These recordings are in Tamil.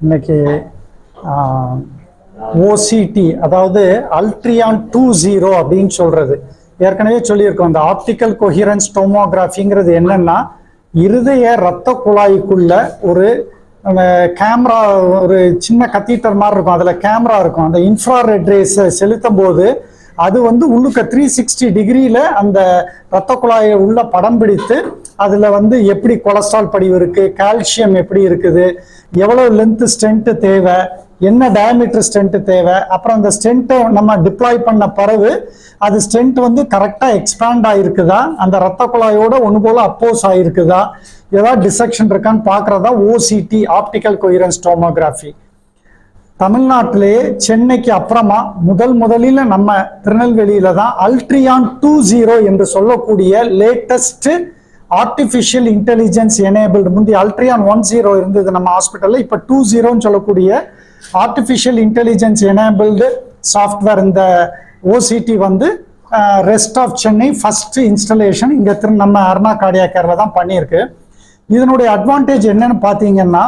இன்னைக்கு ஓசிடி அதாவது அல்ட்ரியான் டூ ஜீரோ அப்படின்னு சொல்றது. ஏற்கனவே சொல்லியிருக்கோம் அந்த ஆப்டிக்கல் கொஹிரன்ஸ் டோமோகிராஃபிங்கிறது என்னன்னா இருதய ரத்த குழாய்க்குள்ள ஒரு கேமரா ஒரு சின்ன கத்தீட்டர் மாதிரி இருக்கும். அதில் கேமரா இருக்கும். அந்த இன்ஃப்ராரெட் ரேஸ் செலுத்தும் போது அது வந்து உள்ளுக்க த்ரீ சிக்ஸ்டி டிகிரியில் அந்த இரத்த குழாயை உள்ள படம் பிடித்து அதில் வந்து எப்படி கொலஸ்ட்ரால் படிவு இருக்குது கால்சியம் எப்படி இருக்குது எவ்வளோ லென்த்து ஸ்ட்ரென்த்து தேவை என்ன டயமீட்டர் ஸ்ட்ரென்த்து தேவை அப்புறம் அந்த ஸ்ட்ரென்த்தை நம்ம டிப்ளாய் பண்ண பிறகு அது ஸ்ட்ரென்த் வந்து கரெக்டாக எக்ஸ்பேண்ட் ஆகிருக்குதா அந்த ரத்த குழாயோட ஒன்று போல் அப்போஸ் ஆகிருக்குதா ஏதாவது டிசெக்ஷன் இருக்கான்னு பார்க்குறதா ஓசிடி ஆப்டிக்கல் கொயரன்ஸ் டோமோகிராஃபி தமிழ்நாட்டிலேயே சென்னைக்கு அப்புறமா முதல் முதலில் நம்ம திருநெல்வேலியில தான் அல்ட்ரியான் டூ ஜீரோ என்று சொல்லக்கூடிய லேட்டஸ்ட் ஆர்டிஃபிஷியல் இன்டெலிஜென்ஸ் எனேபிள்டு முந்தி அல்ட்ரியான் ஒன் ஜீரோ இருந்தது நம்ம ஹாஸ்பிட்டலில் இப்போ டூ ஜீரோன்னு சொல்லக்கூடிய ஆர்டிஃபிஷியல் இன்டெலிஜென்ஸ் எனேபிள்டு சாஃப்ட்வேர் இந்த ஓசிடி வந்து rest of Chennai first installation இங்கே திரு நம்ம அருணா கார்டியா கேரில் தான் பண்ணியிருக்கு. இதனுடைய அட்வான்டேஜ் என்னன்னு பார்த்தீங்கன்னா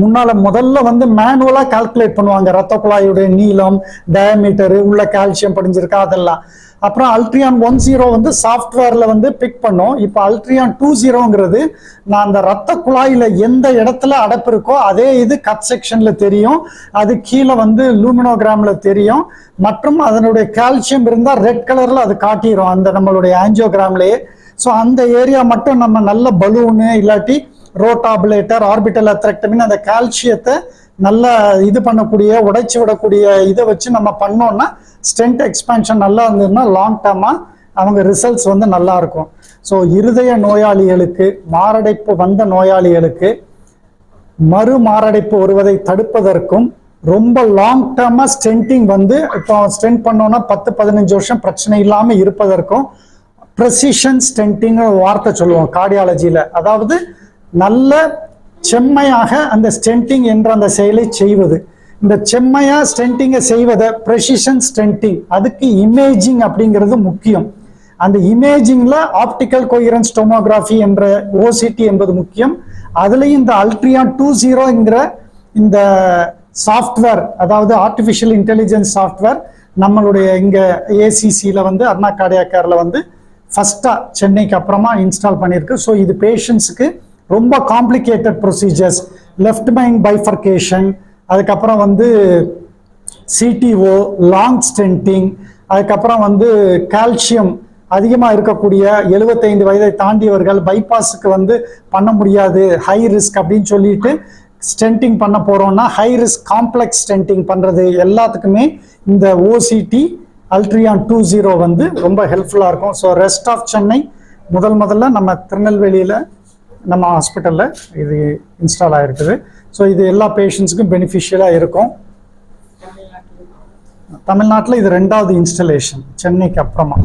முன்னால முதல்ல வந்து மேனுவலா கால்குலேட் பண்ணுவாங்க. ரத்த குழாயுடைய நீளம் டயமீட்டரு உள்ள கால்சியம் படிஞ்சிருக்கா அதெல்லாம். அப்புறம் அல்ட்ரியான் ஒன் ஜீரோ வந்து சாஃப்ட்வேர்ல வந்து பிக் பண்ணோம். இப்போ அல்ட்ரியான் டூ ஜீரோங்கிறது நான் அந்த ரத்த குழாயில எந்த இடத்துல அடைப்பு இருக்கோ அதே இது கட் செக்ஷன்ல தெரியும். அது கீழே வந்து லூமினோகிராம்ல தெரியும். மற்றும் அதனுடைய கால்சியம் இருந்தால் ரெட் கலர்ல அது காட்டிடும் அந்த நம்மளுடைய ஆஞ்சியோகிராம்லேயே ஸோ அந்த ஏரியா மட்டும் நம்ம நல்ல பலூனு இல்லாட்டி ரோட்டாபுலேட்டர் ஆர்பிட்டல் அத்ரெக்டமின் அந்த கால்சியத்தை நல்லா இது பண்ணக்கூடிய உடைச்சி விடக்கூடிய இதை வச்சு நம்ம பண்ணோம்னா ஸ்டென்ட் எக்ஸ்பேன்ஷன் நல்லா இருந்ததுன்னா லாங் டேர்மாக அவங்க ரிசல்ட்ஸ் வந்து நல்லா இருக்கும். ஸோ இருதய நோயாளிகளுக்கு மாரடைப்பு வந்த நோயாளிகளுக்கு மறு மாரடைப்பு வருவதை தடுப்பதற்கும் ரொம்ப லாங் டேர்மாக ஸ்டென்டிங் வந்து இப்போ ஸ்டென்ட் பண்ணோன்னா பத்து பதினஞ்சு வருஷம் பிரச்சனை இல்லாமல் இருப்பதற்கும் ப்ரெசிஷன் ஸ்டென்டிங் வார்த்தை சொல்லுவோம் கார்டியாலஜியில் அதாவது நல்ல செம்மையாக அந்த ஸ்டென்டிங் என்ற அந்த செயலை செய்வது. இந்த செம்மையா ஸ்டென்டிங்கை செய்வதை ப்ரெசிஷன் ஸ்டென்டிங் அதுக்கு இமேஜிங் அப்படிங்கிறது முக்கியம். அந்த இமேஜிங்ல ஆப்டிக்கல் கோயிரன்ஸ் டோமோகிராஃபி என்ற ஓசிடி என்பது முக்கியம். அதுலேயும் இந்த அல்ட்ரியா டூ ஜீரோங்கிற இந்த சாஃப்ட்வேர் அதாவது ஆர்டிஃபிஷியல் இன்டெலிஜென்ஸ் சாஃப்ட்வேர் நம்மளுடைய இங்க ஏசிசியில் வந்து அண்ணா கார்டியா வந்து ஃபஸ்ட்டாக சென்னைக்கு அப்புறமா இன்ஸ்டால் பண்ணியிருக்கு. ஸோ இது பேஷண்ட்ஸுக்கு ரொம்ப complicated procedures left main bifurcation அதுக்கப்புறம் வந்து சிடிஓ லாங் ஸ்டென்டிங் அதுக்கப்புறம் வந்து கால்சியம் அதிகமாக இருக்கக்கூடிய எழுபத்தைந்து வயதை தாண்டியவர்கள் பைபாஸுக்கு வந்து பண்ண முடியாது. ஹை ரிஸ்க் அப்படின்னு சொல்லிட்டு ஸ்டென்டிங் பண்ண போகிறோம்னா ஹை ரிஸ்க் காம்ப்ளெக்ஸ் ஸ்டென்டிங் பண்ணுறது எல்லாத்துக்குமே இந்த ஓசிடி அல்ட்ரியான் டூ ஜீரோ வந்து ரொம்ப ஹெல்ப்ஃபுல்லாக இருக்கும். ஸோ ரெஸ்ட் ஆஃப் சென்னை முதல் முதல்ல நம்ம திருநெல்வேலியில் நம்ம ஹாஸ்பிட்டலில் இது இன்ஸ்டால் ஆகிருக்குது ஸோ இது எல்லா பேஷண்ட்ஸுக்கும் பெனிஃபிஷியலாக இருக்கும். தமிழ்நாட்டில் இது ரெண்டாவது இன்ஸ்டலேஷன் சென்னைக்கு அப்புறமா.